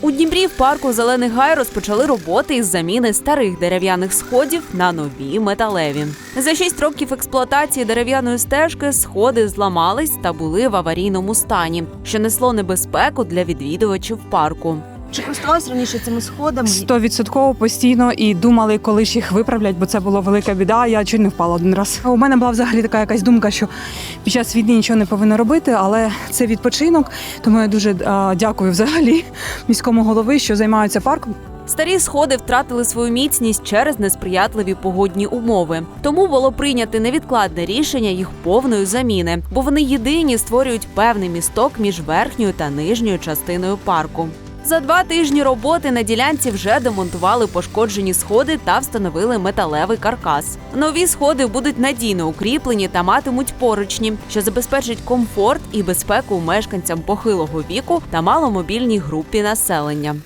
У Дніпрі в парку Зелений Гай розпочали роботи із заміни старих дерев'яних сходів на нові металеві. За шість років експлуатації дерев'яної стежки сходи зламались та були в аварійному стані, що несло небезпеку для відвідувачів парку. Чи користувалась раніше цими сходами? Стовідсотково постійно і думали, коли ж їх виправлять, бо це була велика біда. Я чуть не впала один раз. У мене була взагалі така якась думка, що під час війни нічого не повинно робити, але це відпочинок. Тому я дуже а, дякую взагалі міському голови, що займаються парком. Старі сходи втратили свою міцність через несприятливі погодні умови. Тому було прийнято невідкладне рішення їх повної заміни, бо вони єдині створюють певний місток між верхньою та нижньою частиною парку. За два тижні роботи на ділянці вже демонтували пошкоджені сходи та встановили металевий каркас. Нові сходи будуть надійно укріплені та матимуть поручні, що забезпечить комфорт і безпеку мешканцям похилого віку та маломобільній групі населення.